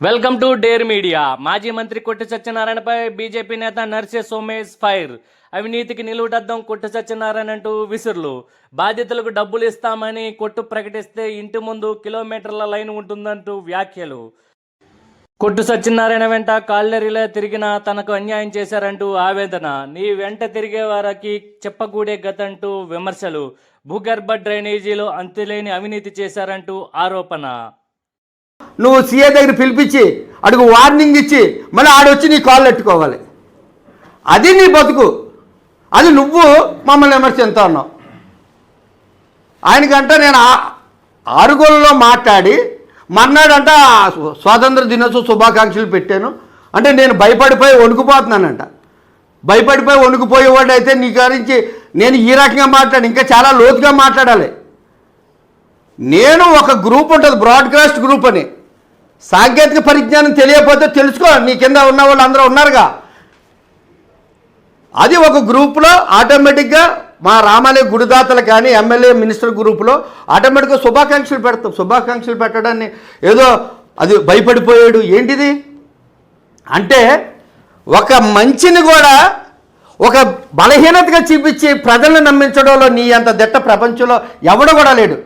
Welcome to dare media. మాజీ మంత్రి కొట్టి సత్యనారాయణపై బీజేపీ నేత నర్సే సోమేష్ ఫైర్. అవినీతికి నిలువుటద్దం కొట్టు సత్యనారాయణ అంటూ విసురులు. బాధితులకు డబ్బులు ఇస్తామని కొట్టు ప్రకటిస్తే ఇంటి ముందు కిలోమీటర్ల లైన్ ఉంటుందంటూ వ్యాఖ్యలు. కొట్టు సత్యనారాయణ వెంట కాళ్ళెరిలా తిరిగిన తనకు అన్యాయం చేశారంటూ ఆవేదన. నీ వెంట తిరిగే వారికి చెప్పకూడే గతంటూ విమర్శలు. భూగర్భ డ్రైనేజీలో అంతులేని అవినీతి చేశారంటూ ఆరోపణ. నువ్వు సీఏ దగ్గర పిలిపించి అడుగు వార్నింగ్ ఇచ్చి మళ్ళీ ఆడొచ్చి నీ కాళ్ళు పెట్టుకోవాలి అది నీ బతుకు. అది నువ్వు మమ్మల్ని విమర్శిస్తా ఉన్నావు. ఆయనకంట నేను ఆ- మాట్లాడి మర్నాడంట స్వాతంత్ర దినోత్సవ శుభాకాంక్షలు పెట్టాను. అంటే నేను భయపడిపోయి వణుకుపోతున్నానంట. భయపడిపోయి వణుకుపోయేవాడు అయితే నీ గురించి నేను ఈ రకంగా మాట్లాడి ఇంకా చాలా లోతుగా మాట్లాడాలి. నేను ఒక గ్రూప్ ఉంటుంది బ్రాడ్కాస్ట్ గ్రూప్ అని. సాంకేతిక పరిజ్ఞానం తెలియకపోతే తెలుసుకో నీ కింద ఉన్న వాళ్ళు అందరూ ఉన్నారుగా. అది ఒక గ్రూప్లో ఆటోమేటిక్గా మా రామాలయ గుడిదాతలు కానీ ఎమ్మెల్యే మినిస్టర్ గ్రూపులో ఆటోమేటిక్గా శుభాకాంక్షలు పెడతాం. శుభాకాంక్షలు పెట్టడాన్ని ఏదో అది భయపడిపోయాడు. ఏంటిది? అంటే ఒక మంచిని కూడా ఒక బలహీనతగా చూపించి ప్రజలను నమ్మించడంలో నీ అంత దిట్ట ప్రపంచంలో ఎవడు కూడా లేడు.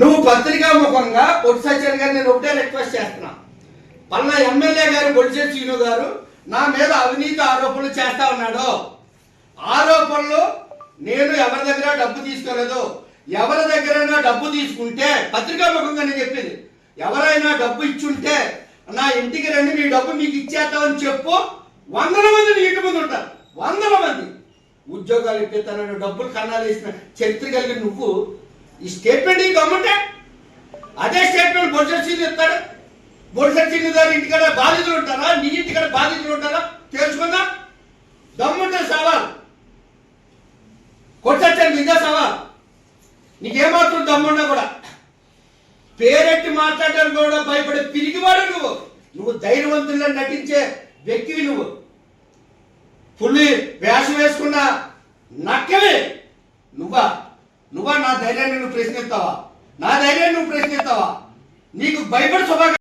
నువ్వు పత్రికా ముఖంగా పొట్టి గారు నేను ఒకటే రిక్వెస్ట్ చేస్తున్నా. పల్లా ఎమ్మెల్యే గారు బొడిశెట్టి శ్రీను గారు నా మీద అవినీతి ఆరోపణలు చేస్తా ఉన్నాడు. ఆరోపణలు నేను ఎవరి దగ్గర డబ్బు తీసుకోలేదు. ఎవరి దగ్గరైనా డబ్బు తీసుకుంటే పత్రికా ముఖంగా నేను చెప్పింది ఎవరైనా డబ్బు ఇచ్చుంటే నా ఇంటికి రండి మీ డబ్బు మీకు ఇచ్చేస్తామని చెప్పు. వందల మంది నీ ఇంటి ముందు ఉంటారు. వందల మంది. ఉద్యోగాలు ఇప్పిస్తానని డబ్బులు కన్నాలు వేసిన చరిత్ర కలిగిన నువ్వు ఈ స్టేట్మెంట్ ఈ గమ్మంటే అదే స్టేట్మెంట్ బొడిసెట్ సింగ్ చెప్తాడు. బొడిసెట్ సింగ్ ఇంటికాడ బాధితులు ఉంటారా? నీ ఇంటికాడ బాధితులు ఉంటారా? తెలుసుకుందా. దమ్ముంటే సవాల్. కొట్టచ్చాను ఇదే సవాల్. నీకేమాత్రం దమ్మున్నా కూడా. పేరెట్టి మాట్లాడడానికి కూడా భయపడే పిరిగివాడు నువ్వు. నువ్వు ధైర్యవంతుల్లో నటించే వ్యక్తివి నువ్వు. పుల్లి వేషం వేసుకున్న నక్కవే నువ్వా? నువ్వా నా ధైర్యాన్ని నువ్వు ప్రశ్నిస్తావా? నా ధైర్యాన్ని నువ్వు ప్రశ్నిస్తావా? నీకు భయపడి స్వభావం